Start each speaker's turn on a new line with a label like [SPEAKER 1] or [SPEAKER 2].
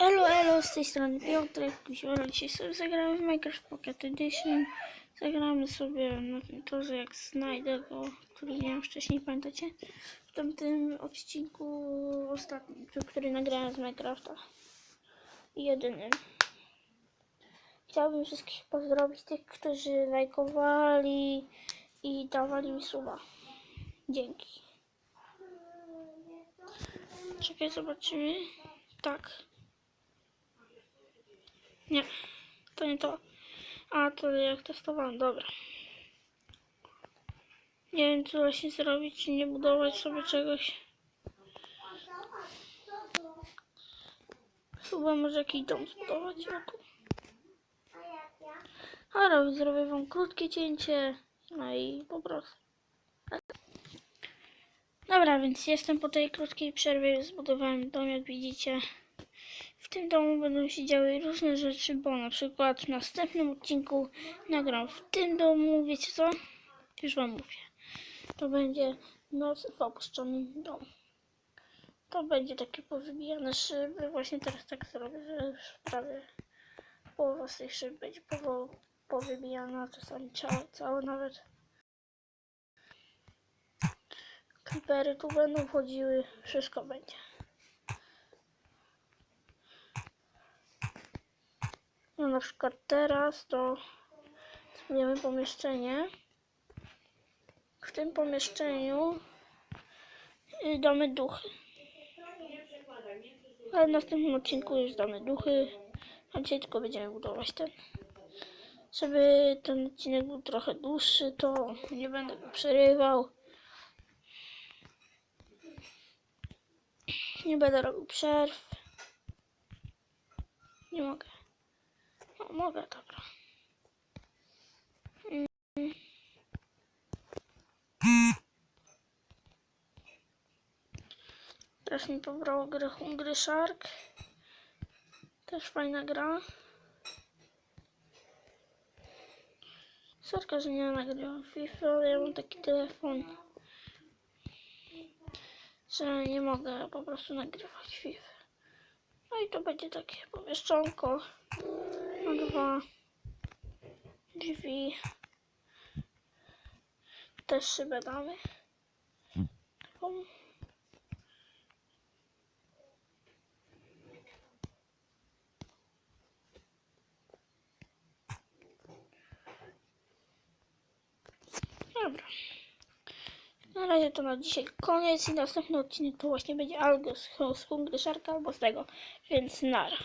[SPEAKER 1] Elo, elo, z tej strony Piotrek, Kuziora. Dzisiaj sobie zagramy w Minecraft Pocket Edition. Zagramy sobie na tym torze, jak znajdę go, który miałem wcześniej, pamiętacie? W tamtym odcinku ostatnim, który nagrałem z Minecrafta. Jedynym. Chciałbym wszystkich pozdrowić, tych, którzy lajkowali i dawali mi suba. Dzięki. Czekaj, zobaczymy. Tak. Nie, to nie to. A, to jak testowałem, dobra. Nie wiem, co właśnie zrobić, czy nie budować sobie czegoś. Chyba może jakiś dom zbudować. Tu. Ale zrobię wam krótkie cięcie. No i po prostu. Dobra, więc jestem po tej krótkiej przerwie. Zbudowałem dom, jak widzicie. W tym domu będą się działy różne rzeczy, bo na przykład w następnym odcinku nagram w tym domu, wiecie co? Już wam mówię. To będzie noc w opuszczonym domu. To będzie takie powybijane szyby. Właśnie teraz tak zrobię, że już prawie połowa z tych szyb będzie powybijana, czasami całe, całe nawet. Creepery tu będą wchodziły, wszystko będzie. Na przykład teraz to zbudujemy pomieszczenie. W tym pomieszczeniu y, damy duchy. Ale w następnym odcinku już damy duchy. A dzisiaj tylko będziemy budować ten. Żeby ten odcinek był trochę dłuższy, to nie będę go przerywał. Nie będę robił przerw. Nie mogę. No, mogę, dobra. Mm. Teraz mi pobrało grę Hungry Shark. Też fajna gra. Sorka, że nie nagrywam FIFA, ale ja mam taki telefon, że nie mogę po prostu nagrywać FIFA. No i to będzie takie pomieszczonko dwa drzwi. Też szybę damy. Taką. Dobra. Na razie to na dzisiaj koniec i następny odcinek to właśnie będzie albo z, z Hungry albo z tego, więc nara.